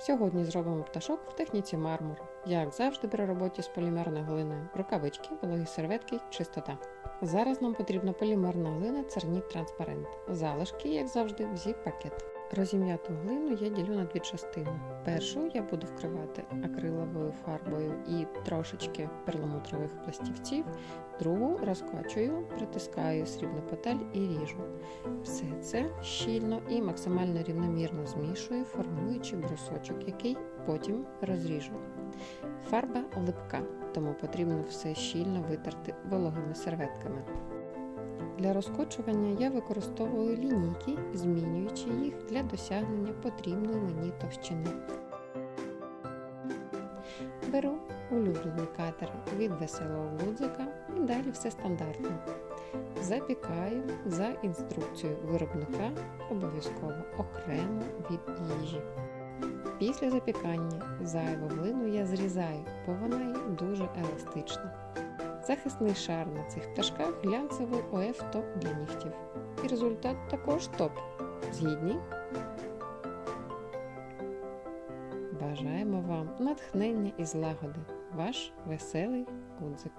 Сьогодні зробимо пташок в техніці мармур. Як завжди при роботі з полімерною глиною. Рукавички, вологі серветки, чистота. Зараз нам потрібна полімерна глина Цернік Транспарент. Залишки, як завжди, в зіп-пакет. Розім'яту глину я ділю на дві частини. Першу я буду вкривати акриловою фарбою і трошечки перламутрових пластівців, другу розкачую, притискаю срібну петель і ріжу. Все це щільно і максимально рівномірно змішую, формуючи брусочок, який потім розріжу. Фарба липка, тому потрібно все щільно витерти вологими серветками. Для розкочування я використовую лінійки, змінюючи їх для досягнення потрібної мені товщини. Беру улюблений катер від веселого гудзика і далі все стандартно. Запікаю за інструкцією виробника обов'язково окремо від їжі. Після запікання зайву глину я зрізаю, бо вона є дуже еластична. Захисний шар на цих пташках глянцевий ОФ топ для нігтів. І результат також топ. Згідні? Бажаємо вам натхнення і злагоди. Ваш веселий гудзик.